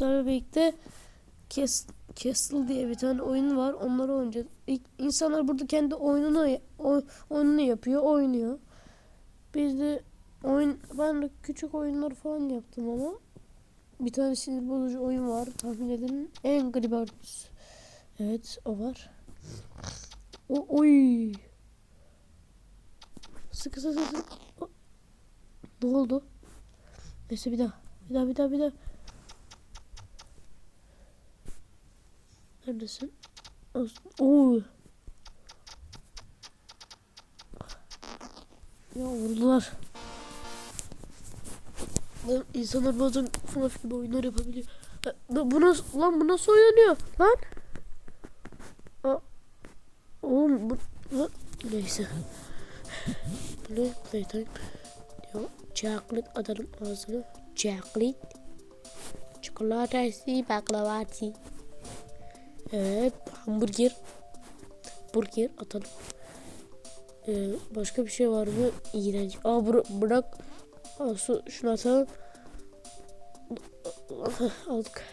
sizlerle birlikte Castle diye bir tane oyun var. Onları oynayacağız. İnsanlar burada kendi oyununu oy- oyununu yapıyor, oynuyor. Biz de oyun ben de küçük oyunlar falan yaptım ama bir tane sinir bozucu oyun var. Tahmin edin. Angry Birds. Evet, o var. O oy. Sıkı sıkı sıkı. Ne oldu? Neyse bir daha. Bir daha bir daha bir daha. Neredesin? Oo. Ya vurdular. Lan insanlar bazen FNAF gibi oyunlar yapabiliyor. Lan Bu nasıl, lan bu nasıl oynanıyor? Lan. Aa, oğlum bu, lan. Neyse. Bu ne? Playtime. Diyor. Chocolate atalım ağzına. Chocolate. Çikolatası baklavası. Evet hamburger. Burger atalım. Ee, başka bir şey var mı? İğrenç. Aa bıra bırak. Aa, su, şunu atalım. Aldık.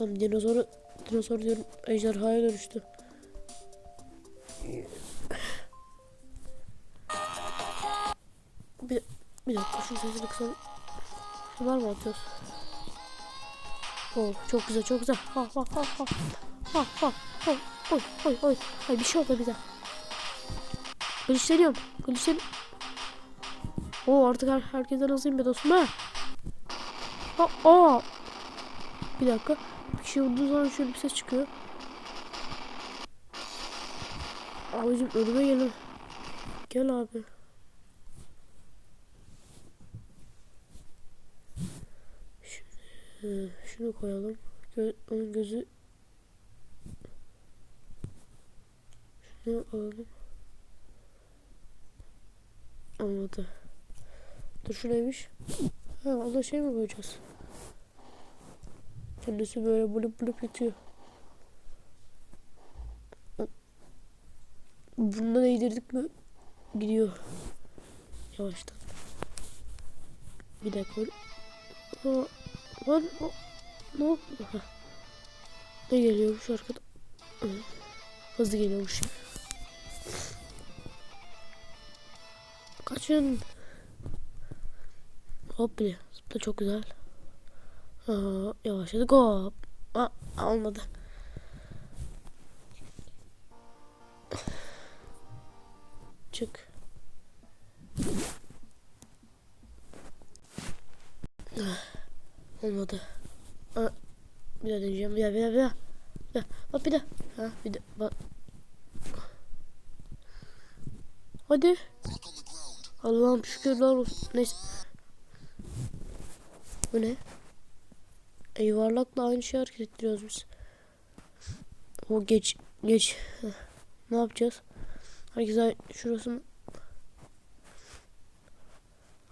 Lan dinozoru dinozor diyorum ejderhaya dönüştü. Bir, bir dakika şu sesini kısalım. Şunlar mı atıyoruz? Oo, çok güzel çok güzel. Ha ha ha ha. Ha ha ha. Oy oy oy. Ay bir şey oldu bize. Glitchleniyorum. Glitchlen. Oo artık her, herkesten hızlıyım be dostum ha. Ha aa. Bir dakika. Bir şey olduğu zaman şöyle bir ses çıkıyor. Abicim önüme gelin. Gel abi. Ee, şunu koyalım. Gö onun gözü şunu alalım. Anladı. Dur şuraymış. Ha ona şey mi koyacağız? Kendisi böyle bulup bulup yatıyor. Bundan eğdirdik mi gidiyor. Yavaştan. Bir dakika. Ha, Lan o ne oldu? Ne geliyormuş arkada? Hı. Hızlı geliyormuş. Kaçın. Hop bile. Zıpla çok güzel. Aa, yavaşladık hop. Aa, olmadı. Çık. Olmadı. Aa, bir daha deneyeceğim. Bir daha, bir daha, bir daha. Bir daha. Bak bir daha. Ha, bir daha. Bak. Hadi. Allah'ım şükürler olsun. Neyse. Bu ne? E, yuvarlakla aynı şey hareket ettiriyoruz biz. O geç. Geç. Ne yapacağız? Herkes şurasını.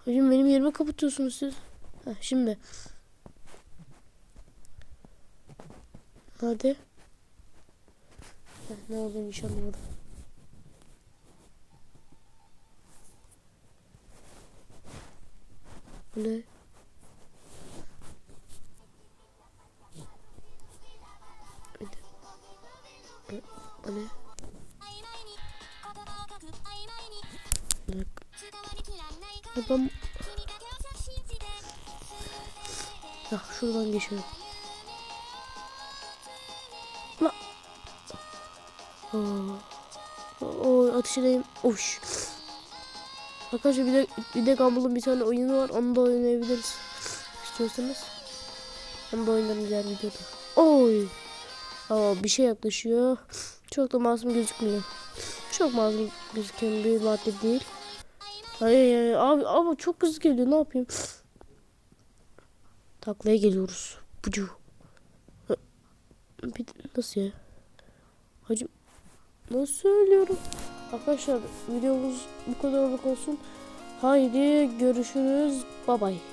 Hocam benim yerime kapatıyorsunuz siz. Heh, şimdi. Hadi. Heh, ne olduğunu hiç anlamadım. Bu ne? Bu ne? Ben... Ya şuradan geçelim. Oo. Oo, ateş edeyim. Oş. Arkadaşlar bir de bir de Gumball'ın bir tane oyunu var. Onu da oynayabiliriz. İstiyorsanız. Onu da oynarım diğer videoda. Oy. Aa, bir şey yaklaşıyor. Çok da masum gözükmüyor. Çok masum gözüken bir madde değil. Hayır hayır abi ama çok hızlı geliyor ne yapayım? Taklaya geliyoruz. Bucu. Ha, Bir, nasıl ya? Hacım nasıl söylüyorum? Arkadaşlar videomuz bu kadar olsun. Haydi görüşürüz. Bay bay.